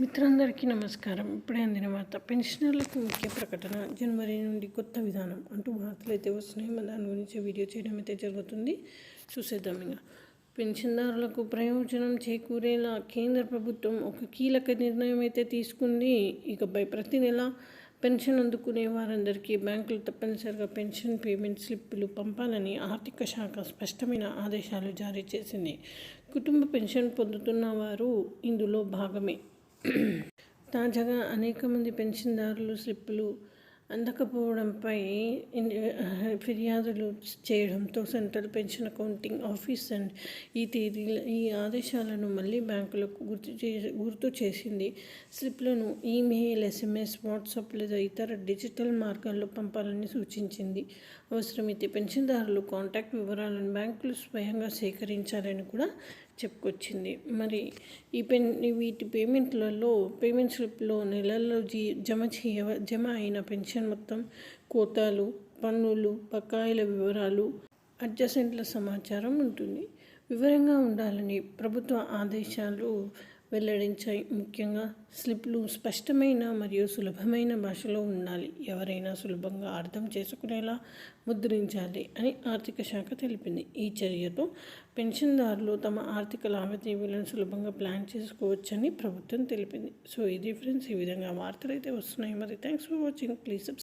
మిత్రులందరికీ నమస్కారం. ఇప్పుడే అందిన వార్త. పెన్షనర్లకు ముఖ్య ప్రకటన. జనవరి నుండి కొత్త విధానం అంటూ వార్తలు అయితే వస్తున్నాయి. మన దాని గురించి వీడియో చేయడం అయితే జరుగుతుంది. చూసేద్దాం ఇక. పెన్షన్దారులకు ప్రయోజనం చేకూరేలా కేంద్ర ప్రభుత్వం ఒక కీలక నిర్ణయం అయితే తీసుకుంది. ఇకపై ప్రతి నెల పెన్షన్ అందుకునే వారందరికీ బ్యాంకులు తప్పనిసరిగా పెన్షన్ పేమెంట్ స్లిప్పులు పంపాలని ఆర్థిక శాఖ స్పష్టమైన ఆదేశాలు జారీ చేసింది. కుటుంబ పెన్షన్ పొందుతున్న వారు ఇందులో భాగమే. తాజాగా అనేక మంది పెన్షన్దారులు స్లిప్పులు అందకపోవడంపై ఫిర్యాదులు చేయడంతో central pension accounting office and ఈ తేదీల ఈ ఆదేశాలను మళ్ళీ బ్యాంకులకు గుర్తు చే గుర్తు చేసింది. స్లిప్లను ఈమెయిల్ ఎస్ఎంఎస్ వాట్సాప్ లేదా ఇతర డిజిటల్ మార్గాల్లో పంపాలని సూచించింది. అవసరమైతే పెన్షన్దారులు కాంటాక్ట్ వివరాలను బ్యాంకులు స్వయంగా సేకరించాలని కూడా చెప్పుకొచ్చింది. మరి ఈ పెన్ వీటి పేమెంట్లలో పేమెంట్ స్లిప్లో నెలల్లో జీ జమ చేయ జమ అయిన పెన్షన్ మొత్తం కోతాలు పన్నులు బకాయిల వివరాలు అడ్జసెంట్ల సమాచారం ఉంటుంది. వివరంగా ఉండాలని ప్రభుత్వ ఆదేశాలు వెల్లడించాయి. ముఖ్యంగా స్లిప్లు స్పష్టమైన మరియు సులభమైన భాషలో ఉండాలి. ఎవరైనా సులభంగా అర్థం చేసుకునేలా ముద్రించాలి అని ఆర్థిక శాఖ తెలిపింది. ఈ చర్యతో పెన్షన్దారులు తమ ఆర్థిక లావాదేవీలను సులభంగా ప్లాన్ చేసుకోవచ్చని ప్రభుత్వం తెలిపింది. సో ఇది ఫ్రెండ్స్ ఈ విధంగా వార్తలు అయితే వస్తున్నాయి. మరి థ్యాంక్స్ ఫర్ వాచింగ్. ప్లీజ్